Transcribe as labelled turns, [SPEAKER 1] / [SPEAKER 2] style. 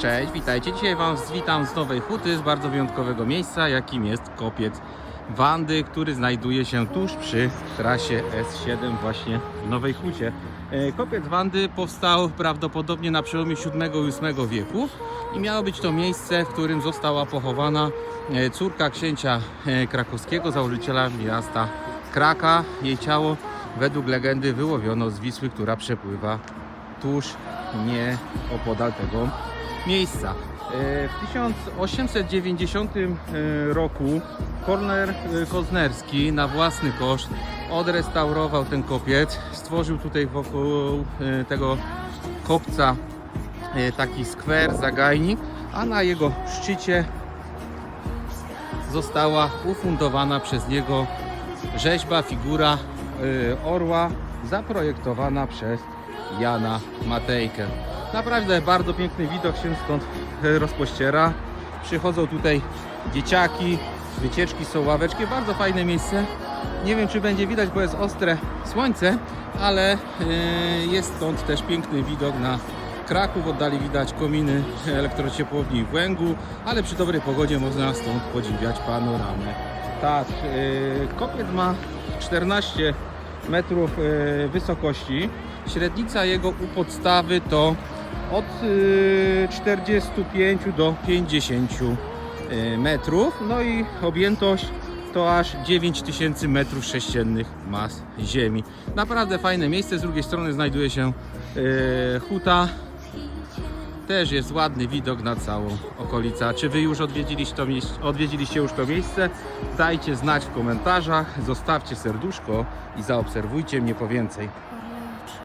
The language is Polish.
[SPEAKER 1] Cześć, witajcie. Dzisiaj Was witam z Nowej Huty, z bardzo wyjątkowego miejsca, jakim jest kopiec Wandy, który znajduje się tuż przy trasie S7 właśnie w Nowej Hucie. E, Kopiec Wandy powstał prawdopodobnie na przełomie VII i VIII wieku i miało być to miejsce, w którym została pochowana e, córka księcia e, krakowskiego, założyciela miasta Kraka. Jej ciało według legendy wyłowiono z Wisły, która przepływa tuż nie opodal tego miejsca. E, W 1890 e, roku Korner e, Koznerski na własny koszt odrestaurował ten kopiec, stworzył tutaj wokół tego kopca taki skwer, zagajnik, a na jego szczycie została ufundowana przez niego rzeźba, figura orła zaprojektowana przez Jana Matejkę. Naprawdę bardzo piękny widok się stąd y, rozpościera. Przychodzą tutaj dzieciaki, wycieczki są ławeczki, bardzo fajne miejsce. Nie wiem czy będzie widać, bo jest ostre słońce, ale y, jest stąd też piękny widok na Kraków. Oddali widać kominy elektrociepłowni w Łęgu, ale przy dobrej pogodzie można stąd podziwiać panoramę. Tak, y, kopiec ma 14 metrów wysokości. Średnica jego u podstawy to od y, 45 do 50 y, metrów. No i objętość to aż 9000 metrów sześciennych mas ziemi. Naprawdę fajne miejsce. Z drugiej strony znajduje się y, huta. Też jest ładny widok na całą okolicę. Czy Wy już odwiedziliście, to miejsce, odwiedziliście już to miejsce? Dajcie znać w komentarzach, zostawcie serduszko i zaobserwujcie mnie po więcej.